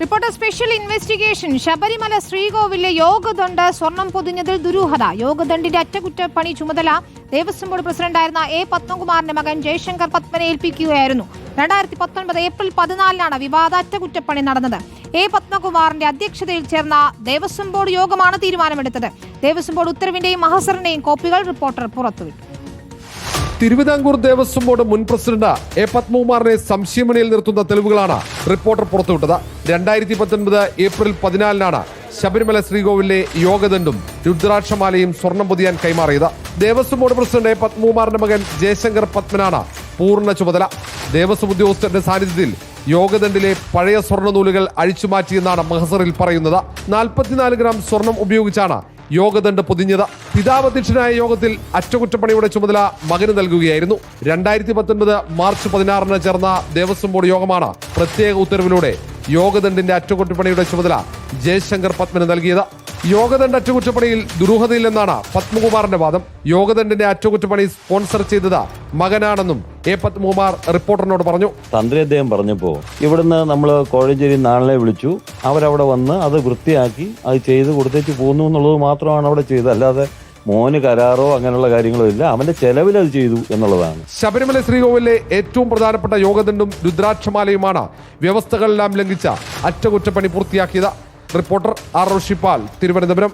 Reporter special investigation. Sabarimala ശ്രീകോവിലെ യോഗദണ്ഡ് സ്വർണം പൊതിഞ്ഞതിൽ ദുരൂഹത. യോഗദണ്ഡിന്റെ അറ്റകുറ്റപ്പണി ചുമതല ദേവസ്വം ബോർഡ് പ്രസിഡന്റായിരുന്ന എ പത്മകുമാറിന്റെ മകൻ ജയശങ്കർ പത്മനെ ഏൽപ്പിക്കുകയായിരുന്നു. രണ്ടായിരത്തി പത്തൊൻപത് ഏപ്രിൽ പതിനാലിനാണ് വിവാദ അറ്റകുറ്റപ്പണി നടന്നത്. എ പത്മകുമാറിന്റെ അധ്യക്ഷതയിൽ ചേർന്ന ദേവസ്വം ബോർഡ് യോഗമാണ് തീരുമാനമെടുത്തത്. ദേവസ്വം ബോർഡ് ഉത്തരവിന്റെയും മഹസറിന്റെയും കോപ്പികൾ റിപ്പോർട്ടർ പുറത്തുവിട്ടു. തിരുവിതാംകൂർ ദേവസ്വം ബോർഡ് മുൻ പ്രസിഡന്റ് എ പത്മകുമാറിനെ സംശയമണിയിൽ നിർത്തുന്ന തെളിവുകളാണ് റിപ്പോർട്ടർ പുറത്തുവിട്ടത്. രണ്ടായിരത്തി പത്തൊൻപത് ഏപ്രിൽ പതിനാലിനാണ് ശബരിമല ശ്രീകോവിലെ യോഗദണ്ഡും രുദ്രാക്ഷമാലയും സ്വർണം പൊതിയാൻ കൈമാറിയത്. ദേവസ്വം ബോർഡ് പ്രസിഡന്റ് എ പത്മകുമാറിന്റെ മകൻ ജയശങ്കർ പത്മനാണ് പൂർണ ചുമതല. ദേവസ്വം ഉദ്യോഗസ്ഥരുടെ സാന്നിധ്യത്തിൽ യോഗദണ്ഡിലെ പഴയ സ്വർണ നൂലുകൾ അഴിച്ചുമാറ്റിയെന്നാണ് മഹസറിൽ പറയുന്നത്. നാൽപ്പത്തിനാല് ഗ്രാം സ്വർണം ഉപയോഗിച്ചാണ് യോഗദണ്ഡ് പൊതിഞ്ഞത്. പിതാവ് അധ്യക്ഷനായ യോഗത്തിൽ അറ്റകുറ്റപ്പണിയുടെ ചുമതല മകന് നൽകുകയായിരുന്നു. രണ്ടായിരത്തി പത്തൊൻപത് മാർച്ച് പതിനാറിന് ചേർന്ന ദേവസ്വം ബോർഡ് യോഗമാണ് പ്രത്യേക ഉത്തരവിലൂടെ യോഗദണ്ഡിന്റെ അറ്റകുറ്റപ്പണിയുടെ ചുമതല ജയശങ്കർ പത്മന് നൽകിയത്. യോഗദണ്ഡ് അറ്റകുറ്റപ്പണിയിൽ ദുരൂഹതയില്ലെന്നാണ് പത്മകുമാറിന്റെ വാദം. യോഗദണ്ഡിന്റെ അറ്റകുറ്റപ്പണി സ്പോൺസർ ചെയ്തത് മകനാണെന്നും എ പത്മകുമാർ റിപ്പോർട്ടറിനോട് പറഞ്ഞു. തന്ത്രി അദ്ദേഹം പറഞ്ഞപ്പോ ഇവിടുന്ന് നമ്മൾ കോഴഞ്ചേരി നാളിനെ വിളിച്ചു. അവരവിടെ വന്ന് അത് വൃത്തിയാക്കി അത് ചെയ്ത് കൊടുത്തേച്ച് പോകുന്നു എന്നുള്ളത് മാത്രമാണ് അവിടെ ചെയ്തത്. അല്ലാതെ മോന് കരാറോ അങ്ങനെയുള്ള കാര്യങ്ങളോ ഇല്ല. അവന്റെ ചെലവിൽ അത് ചെയ്തു എന്നുള്ളതാണ്. ശബരിമല ശ്രീകോവിലെ ഏറ്റവും പ്രധാനപ്പെട്ട യോഗദണ്ഡും രുദ്രാക്ഷമാലയുമാണ് വ്യവസ്ഥകളെല്ലാം ലംഘിച്ച അറ്റകുറ്റപ്പണി പൂർത്തിയാക്കിയത്. Reporter R Rishipal Thiruvananthapuram.